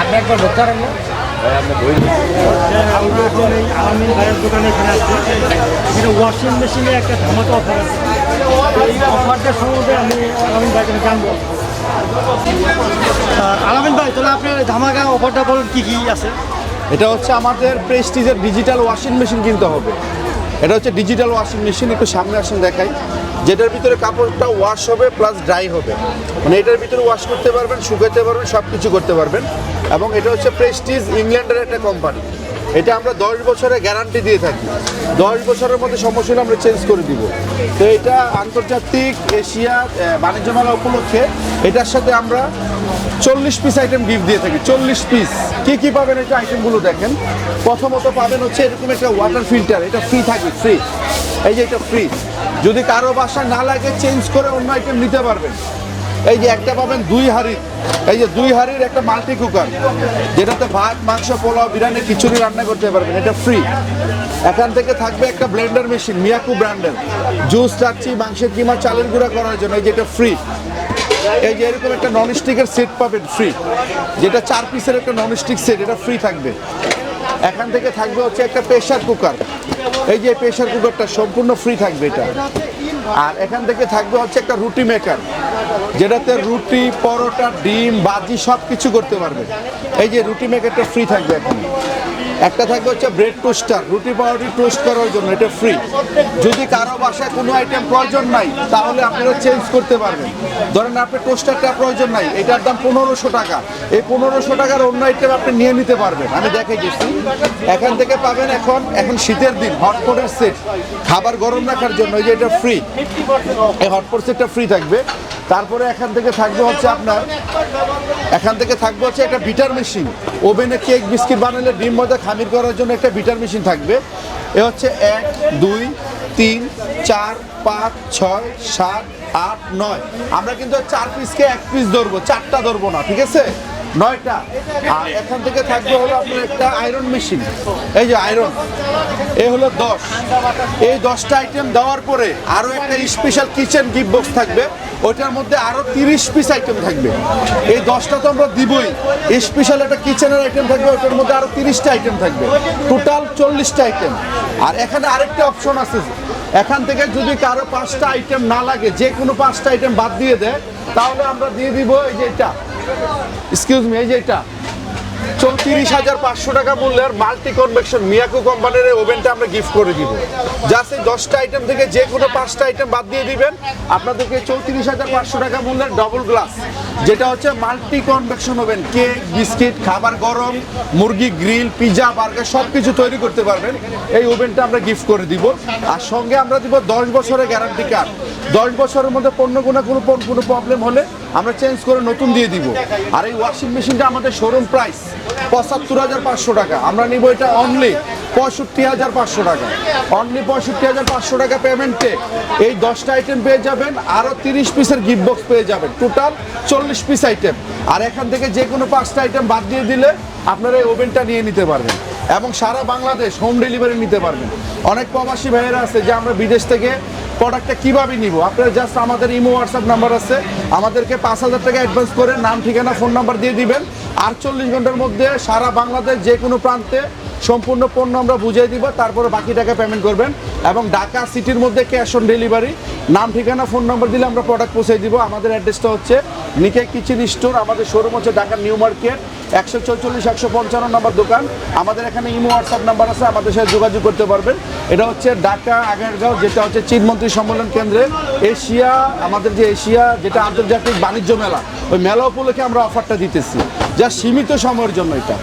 আপনি একবার ধরতে পারেন না আমরা এখন এই আলামিন ভাইয়ের দোকানে এখানে আসছি এখানে ওয়াশিং মেশিনে একটা ধামাকা অফার আছে এই অফারটা সম্বন্ধে আমি আলামিন ভাই কাছে জানব আহ, আলামিন ভাই তাহলে আপনার ধামাকা অফারটা বলেন কি কি আছে? এটা হচ্ছে আমাদের প্রেস্টিজের ডিজিটাল ওয়াশিং মেশিন কিনতে হবে। এটা হচ্ছে ডিজিটাল ওয়াশিং মেশিন একটু সামনে আসুন দেখাই। যেটার ভিতরে কাপড়টা ওয়াশ হবে প্লাস ড্রাই হবে। মানে এটার ভিতরে ওয়াশ করতে পারবেন, শুকাতে পারবেন সব কিছু করতে পারবেন। এবং এটা হচ্ছে প্রেস্টিজ ইংল্যান্ডের একটা কোম্পানি এটা আমরা দশ বছরের গ্যারান্টি দিয়ে থাকি। দশ বছরের মধ্যে সমস্যা আমরা চেঞ্জ করে দিব। তো এটা আন্তর্জাতিক, এশিয়া বাণিজ্য মেলা উপলক্ষে এটার সাথে আমরা চল্লিশ পিস আইটেম গিফট দিয়ে থাকি। চল্লিশ পিস কি কি পাবেন এটা আইটেমগুলো দেখেন। প্রথমত পাবেন হচ্ছে এরকম একটা ওয়াটার ফিল্টার এটা ফ্রি থাকে ফ্রি এই যে এটা ফ্রি যদি কারও বাসা না লাগে চেঞ্জ করে অন্য আইটেম নিতে পারবেন। এই যে একটা পাবেন দুই হাড়ির, এই যে দুই হাড়ির একটা মাল্টি কুকার যেটাতে ভাত, মাংস, পোলাও, বিরিয়ানি, খিচুড়ি রান্না করতে পারবেন, এটা ফ্রি এখান থেকে থাকবে একটা ব্লেন্ডার মেশিন মিয়াকু ব্র্যান্ডের জুস চাচ্ছি মাংসের কিমা, চালের গুঁড়া করার জন্য এই যে এটা ফ্রি এই যে এরকম একটা নন স্টিকের সেট পাবেন ফ্রি যেটা চার পিসের একটা নন স্টিক সেট এটা ফ্রি থাকবে। এখান থেকে থাকবে হচ্ছে একটা প্রেশার কুকার এই যে প্রেশার কুকারটা সম্পূর্ণ ফ্রি থাকবে এটা। আর এখান থেকে থাকবে হচ্ছে একটা রুটি মেকার যেটাতে রুটি, পরোটা, ডিম, বাজি সব কিছু করতে পারবে। এই যে রুটি মেকারটা ফ্রি থাকবে এখানে। একটা থাকবে হচ্ছে ব্রেড টোস্টার রুটি পাউরুটি টোস্ট করার জন্য, এটা ফ্রি যদি কারও বাসায় কোনো আইটেম প্রয়োজন নাই, তাহলে আপনারা চেঞ্জ করতে পারবেন। ধরেন আপনার টোস্টারটা প্রয়োজন নাই, এটার দাম পনেরোশো টাকা। এই পনেরোশো টাকার অন্য আইটেম আপনি নিয়ে নিতে পারবেন। আমি দেখে গেছি। এখান থেকে পাবেন এখন এখন শীতের দিন হটপটের সেট খাবার গরম রাখার জন্য, এই যে এটা ফ্রি এই হটপট সেটটা ফ্রি থাকবে। তারপরে এখান থেকে থাকবে হচ্ছে আপনার, এখান থেকে থাকবে হচ্ছে একটা বিটার মেশিন ওভেনে কেক বিস্কিট বানালে ডিম মজা খামির করার জন্য একটা বিটার মেশিন থাকবে। এ হচ্ছে এক, দুই, তিন, চার, পাঁচ, ছয়, সাত, আট, নয়। আমরা কিন্তু চার পিসকে এক পিস ধরবো, চারটা ধরবো না, ঠিক আছে? নয়টা। আর এখান থেকে থাকবে হলো আপনার একটা আয়রন মেশিন এই যে আয়রন এ হলো দশ। এই দশটা আইটেম দেওয়ার পরে আরও একটা স্পেশাল কিচেন গিফট বক্স থাকবে। ওইটার মধ্যে আরও তিরিশ পিস আইটেম থাকবে। এই দশটা তো আমরা দিবই। স্পেশাল একটা কিচেনের আইটেম থাকবে ওটার মধ্যে আরও তিরিশটা আইটেম থাকবে। টোটাল চল্লিশটা আইটেম আর এখানে আরেকটা অপশন আছে। এখান থেকে যদি কারও পাঁচটা আইটেম না লাগে, যে কোনো পাঁচটা আইটেম বাদ দিয়ে দেয়, তাহলে আমরা দিয়ে দিব এই যে এটা। মি এই যে এটা। চৌত্রিশ হাজার পাঁচশো টাকা মূল্যের মাল্টি কনভেকশন মিয়াকো কোম্পানির এই ওভেনটা আমরা গিফট করে দিব। জাস্ট এই দশটা আইটেম থেকে যে কোনো পাঁচটা আইটেম বাদ দিয়ে দিবেন। আপনাদেরকে চৌত্রিশ হাজার পাঁচশো টাকা মূল্যের ডবল গ্লাস যেটা হচ্ছে multi convection oven cake biscuit খাবার গরম, মুরগি গ্রিল পিজা বার্গার সব কিছু তৈরি করতে পারবেন। এই ওভেনটা আমরা গিফট করে দিব। আর সঙ্গে আমরা দিব দশ বছরের গ্যারান্টি কার্ড দশ বছরের মধ্যে পণ্য কোনো কোনো কোনো প্রবলেম হলে আমরা চেঞ্জ করে নতুন দিয়ে দিব। আর এই ওয়াশিং মেশিনটা আমাদের শোরুম প্রাইস পঁচাত্তর হাজার পাঁচশো টাকা। আমরা নিব এটা অনলি পঁয়ষট্টি হাজার পাঁচশো টাকা। অনলি পঁয়ষট্টি হাজার পাঁচশো টাকা পেমেন্টে এই দশটা আইটেম পেয়ে যাবেন আরও তিরিশ পিসের গিফট বক্স পেয়ে যাবেন। টোটাল চল্লিশ পিস আইটেম আর এখান থেকে যে কোনো পাঁচটা আইটেম বাদ দিয়ে দিলে আপনারা এই ওভেনটা নিয়ে নিতে পারবেন। এবং সারা বাংলাদেশ হোম ডেলিভারি নিতে পারবেন। অনেক প্রবাসী ভাইয়েরা আছে যে আমরা বিদেশ থেকে প্রোডাক্টটা কীভাবে নিব? আপনারা জাস্ট আমাদের ইমো হোয়াটসঅ্যাপ নাম্বার আছে। আমাদেরকে পাঁচ হাজার টাকা অ্যাডভান্স করে নাম, ঠিকানা ফোন নাম্বার দিয়ে দিবেন। আটচল্লিশ ঘণ্টার মধ্যে সারা বাংলাদেশ যে কোনো প্রান্তে সম্পূর্ণ পণ্য আমরা বুঝিয়ে দিব, তারপরে বাকি টাকা পেমেন্ট করবেন। এবং ঢাকা সিটির মধ্যে ক্যাশ অন ডেলিভারি নাম, ঠিকানা ফোন নাম্বার দিলে আমরা প্রোডাক্ট পৌঁছে দিব। আমাদের অ্যাড্রেসটা হচ্ছে নিকে কিচেন স্টোর আমাদের শোরুম হচ্ছে ঢাকার নিউ মার্কেট একশো চৌচল্লিশ, একশো পঞ্চান্ন নম্বর দোকান। আমাদের এখানে ইমো হোয়াটসঅ্যাপ নাম্বার আছে, আমাদের সাথে যোগাযোগ করতে পারবেন। এটা হচ্ছে ঢাকা আগারগাঁও, যেটা হচ্ছে চীনমন্ত্রী সম্মেলন কেন্দ্রে। এশিয়া, আমাদের যে এশিয়া, যেটা আন্তর্জাতিক বাণিজ্য মেলা, ওই মেলা উপলক্ষে আমরা অফারটা দিতেছি। যা সীমিত সময়ের জন্য এটা।